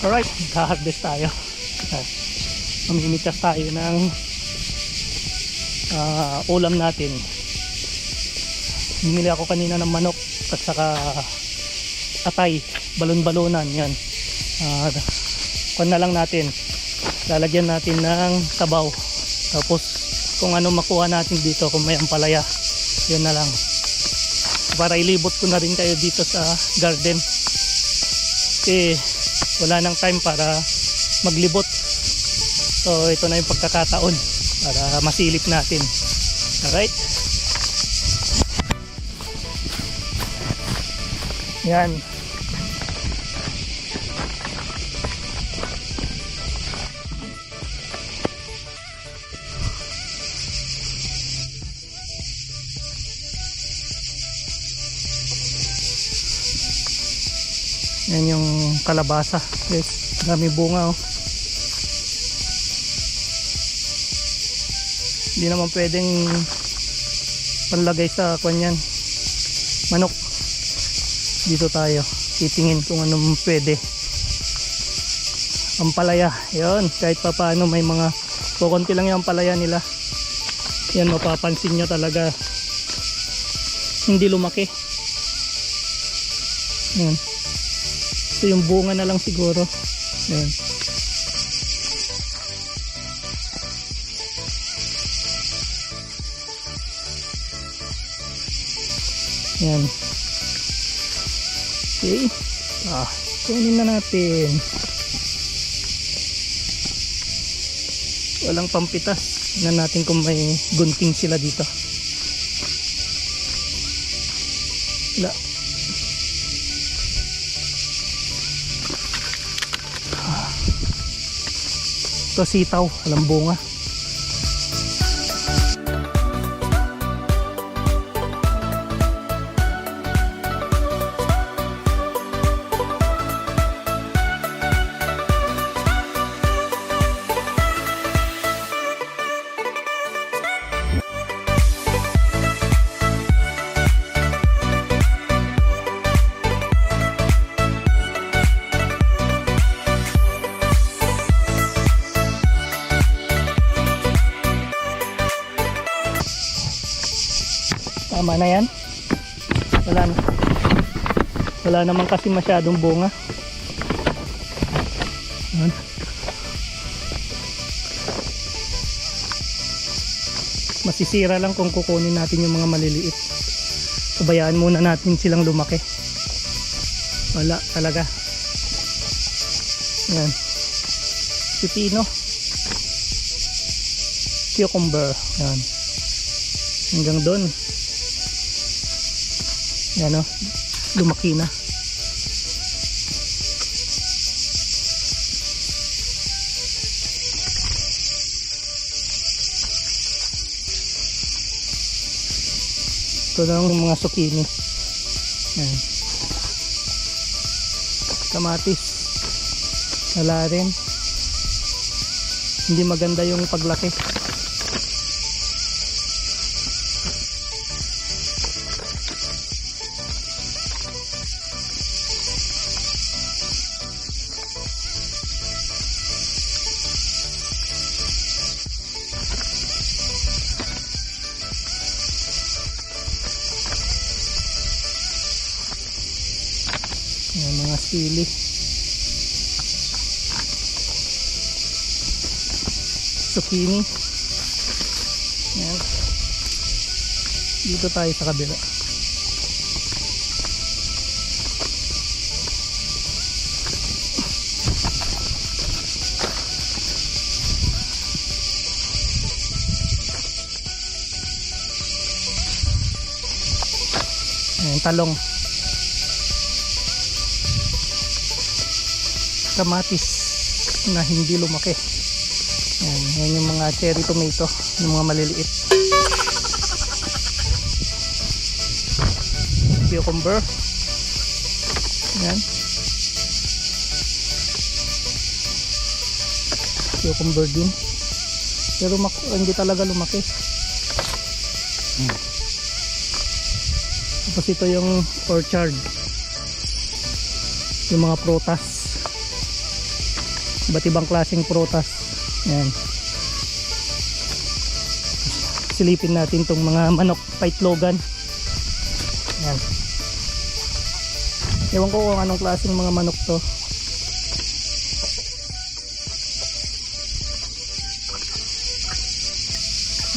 Alright, harvest tayo. Mamimitas tayo ng ah, ulam natin. Bumili ako kanina ng manok at saka atay, balon-balonan, yan. Ah, kuwan na lang natin. Lalagyan natin ng sabaw. Tapos kung ano makuha natin dito, kung may ampalaya, yun na lang. Para ilibot ko na rin kayo dito sa garden. Kasi wala nang time para maglibot. So ito na yung pagkakataon para masilip natin. Alright? Yan. Yan yung kalabasa. Yes, dami bunga oh. Hindi naman pwedeng panlagay sa kanyan. Manok. Dito tayo. Titingin kung anong pwede. Ampalaya. Yun. Kahit pa paano may mga kukunti lang yung ampalaya nila. Yan mapapansin nyo talaga hindi lumaki. Yan. Ito yung bunga na lang siguro. Ayan. Ayan. Okay. Ah, kunin na natin. Walang pampitas. Tingnan natin kung may gunting sila dito. Wala. Ito sitaw, walang bunga. Tama na yan. Wala. Wala naman kasi masyadong bunga. Yan. Masisira lang kung kukunin natin yung mga maliliit. Pabayaan muna natin silang lumaki. Wala talaga. Yan. Pipino. Cucumber. Yan. Hanggang doon. Yan o, lumaki na. Ito lang yung mga zucchini. Yan. Kamatis. Wala rin. Hindi maganda yung paglaki. Yan, mga sili. Zucchini. Yan. Dito tayo sa kabila. Ayan, talong. Kamatis na hindi lumaki. Yan, yan yung mga cherry tomato, yung mga maliliit. Cucumber. Yan. Cucumber din. Pero hindi talaga lumaki. Hmm. Tapos ito yung orchard. Yung mga prutas. Iba't ibang klaseng prutas. Yan. Silipin natin tong mga manok paitlogan. Yan. Ewan ko kung anong klaseng mga manok to.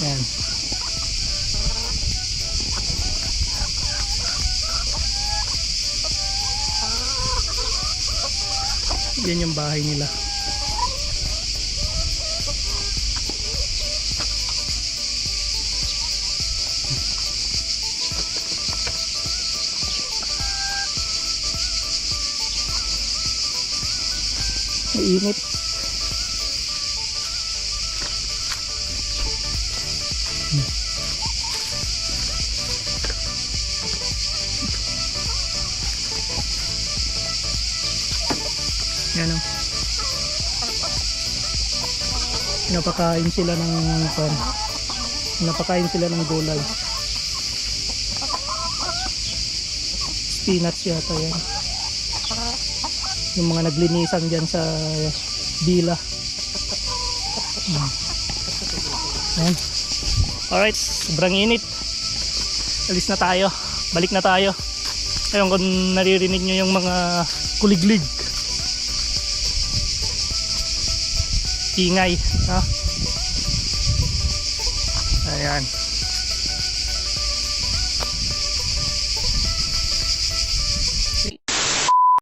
Yan. Yan yung bahay nila. Mainit. Yan o. Napakain sila ng pan. Napakain sila ng gulay. Spinach yata yan. Yung mga naglinisan dyan sa bila. Hmm. Yan. Alright, sobrang init. Alis na tayo. Balik na tayo. Ayun kung naririnig nyo yung mga kuliglig. ingay ha? ayan